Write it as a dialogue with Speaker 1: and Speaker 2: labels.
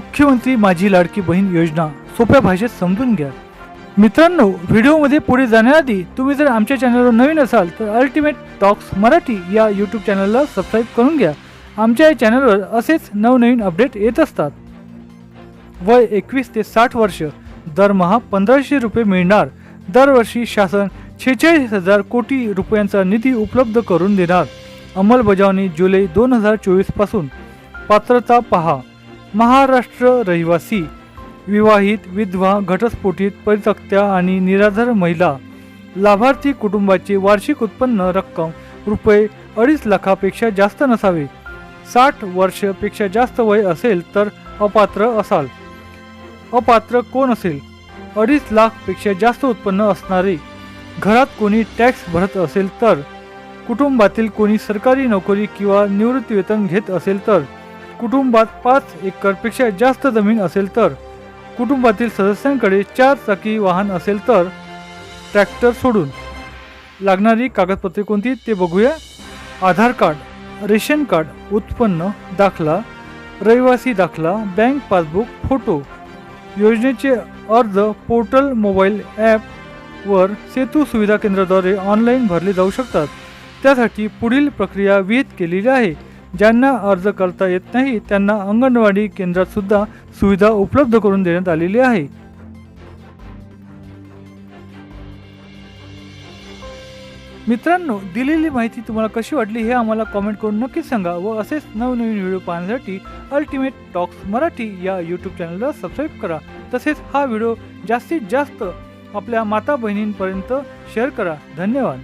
Speaker 1: मुख्यमंत्री माझी लाडकी बहीण योजना सोप्या भाषेत समजून घ्या. मित्रांनो व्हिडिओमध्ये पुढे जाण्याआधी तुम्ही जर आमच्या चॅनलवर नवीन असाल तर अल्टिमेट टॉक्स मराठी या यूट्यूब चॅनलला सबस्क्राईब करून घ्या. आमच्या या चॅनलवर असेच नवनवीन अपडेट येत असतात. वय एकवीस ते साठ वर्ष दरमहा पंधराशे रुपये मिळणार. दरवर्षी शासन छेचाळीस हजार कोटी रुपयांचा निधी उपलब्ध करून देणार. अंमलबजावणी जुलै दोन हजार चोवीसपासून पात्रता पहा. महाराष्ट्र रहिवासी विवाहित विधवा घटस्फोटीत परित्यक्त्या आणि निराधार महिला लाभार्थी कुटुंबाचे वार्षिक उत्पन्न रक्कम रुपये अडीच लाखापेक्षा जास्त नसावे. साठ वर्षपेक्षा जास्त वय असेल तर अपात्र असाल. अपात्र कोण असेल? अडीच लाखपेक्षा जास्त उत्पन्न असणारे. घरात कोणी टॅक्स भरत असेल तर? कुटुंबातील कोणी सरकारी नोकरी किंवा निवृत्तीवेतन घेत असेल तर? कुटुंबात पाच एकरपेक्षा जास्त जमीन असेल तर? कुटुंबातील सदस्यांकडे चार चाकी वाहन असेल तर? ट्रॅक्टर सोडून. लागणारी कागदपत्रे कोणती ते बघूया. आधार कार्ड रेशन कार्ड उत्पन्न दाखला रहिवासी दाखला बँक पासबुक फोटो. योजनेचे अर्ज पोर्टल मोबाईल ॲपवर सेतू सुविधा केंद्राद्वारे ऑनलाईन भरले जाऊ शकतात. त्यासाठी पुढील प्रक्रिया विहित केलेली आहे. ज्यांना अर्ज करता येत नाही त्यांना अंगणवाडी केंद्रात सुद्धा सुविधा उपलब्ध करून देण्यात आलेली आहे. मित्रांनो दिलेली माहिती तुम्हाला कशी वाटली हे आम्हाला कॉमेंट करून नक्की सांगा व असेच नवनवीन व्हिडिओ पाहण्यासाठी अल्टिमेट टॉक्स मराठी या यूट्यूब चॅनलला सबस्क्राईब करा. तसेच हा व्हिडिओ जास्तीत जास्त आपल्या माता बहिणींपर्यंत शेअर करा. धन्यवाद.